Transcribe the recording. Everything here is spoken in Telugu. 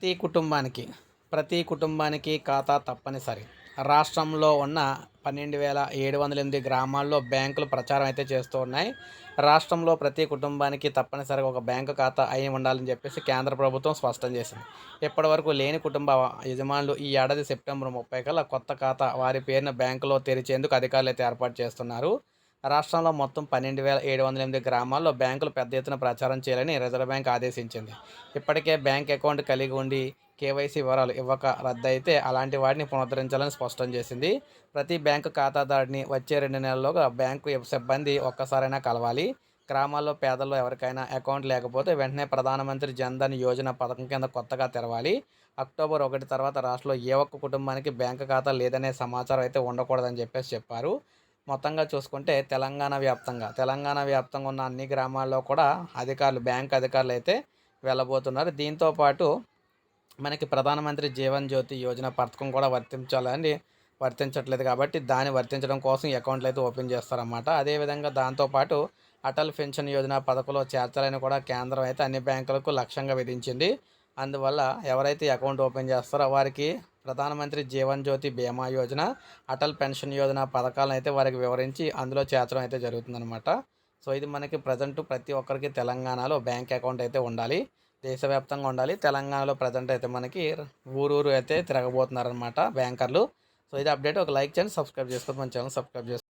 ప్రతి కుటుంబానికి ప్రతి కుటుంబానికి ఖాతా తప్పనిసరి. రాష్ట్రంలో ఉన్న పన్నెండు వేల ఏడు వందల ఎనిమిది గ్రామాల్లో బ్యాంకులు ప్రచారం అయితే చేస్తూ ఉన్నాయి. రాష్ట్రంలో ప్రతి కుటుంబానికి తప్పనిసరిగా ఒక బ్యాంకు ఖాతా అయి ఉండాలని చెప్పేసి కేంద్ర ప్రభుత్వం స్పష్టం చేసింది. ఇప్పటివరకు లేని కుటుంబ యజమానులు ఈ ఏడాది సెప్టెంబర్ ముప్పై కల్లా కొత్త ఖాతా వారి పేరున బ్యాంకులో తెరిచేందుకు అధికారులు అయితే ఏర్పాటు చేస్తున్నారు. రాష్ట్రంలో మొత్తం పన్నెండు వేల ఏడు వందల ఎనిమిది గ్రామాల్లో బ్యాంకులు పెద్ద ఎత్తున ప్రచారం చేయాలని రిజర్వ్ బ్యాంక్ ఆదేశించింది. ఇప్పటికే బ్యాంక్ అకౌంట్ కలిగి ఉండి కేవైసీ వివరాలు ఇవ్వక రద్దయితే అలాంటి వాటిని పునరుద్ధరించాలని స్పష్టం చేసింది. ప్రతి బ్యాంకు ఖాతాదారుని వచ్చే రెండు నెలల్లోగా బ్యాంకు సిబ్బంది ఒక్కసారైనా కలవాలి. గ్రామాల్లో పేదల్లో ఎవరికైనా అకౌంట్ లేకపోతే వెంటనే ప్రధానమంత్రి జన్ధన్ యోజన పథకం కింద కొత్తగా తెరవాలి. అక్టోబర్ ఒకటి తర్వాత రాష్ట్రంలో ఏ ఒక్క కుటుంబానికి బ్యాంకు ఖాతా లేదనే సమాచారం అయితే ఉండకూడదని చెప్పేసి చెప్పారు. మొత్తంగా చూసుకుంటే తెలంగాణ వ్యాప్తంగా తెలంగాణ వ్యాప్తంగా ఉన్న అన్ని గ్రామాల్లో కూడా అధికారులు బ్యాంక్ అధికారులు అయితే వెళ్ళబోతున్నారు. దీంతో పాటు మనకి ప్రధానమంత్రి జీవన్ జ్యోతి యోజన పథకం కూడా వర్తించాలని వర్తించట్లేదు కాబట్టి దాన్ని వర్తించడం కోసం అకౌంట్లు అయితే ఓపెన్ చేస్తారన్నమాట. అదేవిధంగా దాంతోపాటు అటల్ పెన్షన్ యోజన పథకంలో చేర్చాలని కూడా కేంద్రం అయితే అన్ని బ్యాంకులకు లక్ష్యంగా విధించింది. అందువల్ల ఎవరైతే అకౌంట్ ఓపెన్ చేస్తారో వారికి ప్రధానమంత్రి జీవన్ జ్యోతి బీమా యోజన అటల్ పెన్షన్ యోజన పథకాలను అయితే వారికి వివరించి అందులో చేర్చడం అయితే జరుగుతుందనమాట సో ఇది మనకి ప్రజెంట్ ప్రతి ఒక్కరికి తెలంగాణలో బ్యాంక్ అకౌంట్ అయితే ఉండాలి. దేశవ్యాప్తంగా ఉండాలి. తెలంగాణలో ప్రజెంట్ అయితే మనకి ఊరూరు అయితే తిరగబోతున్నారనమాట బ్యాంకర్లు. సో ఇది అప్డేట్. ఒక లైక్ చేయండి సబ్స్క్రైబ్ చేసుకోండి మన ఛానల్ సబ్స్క్రైబ్ చేసుకోండి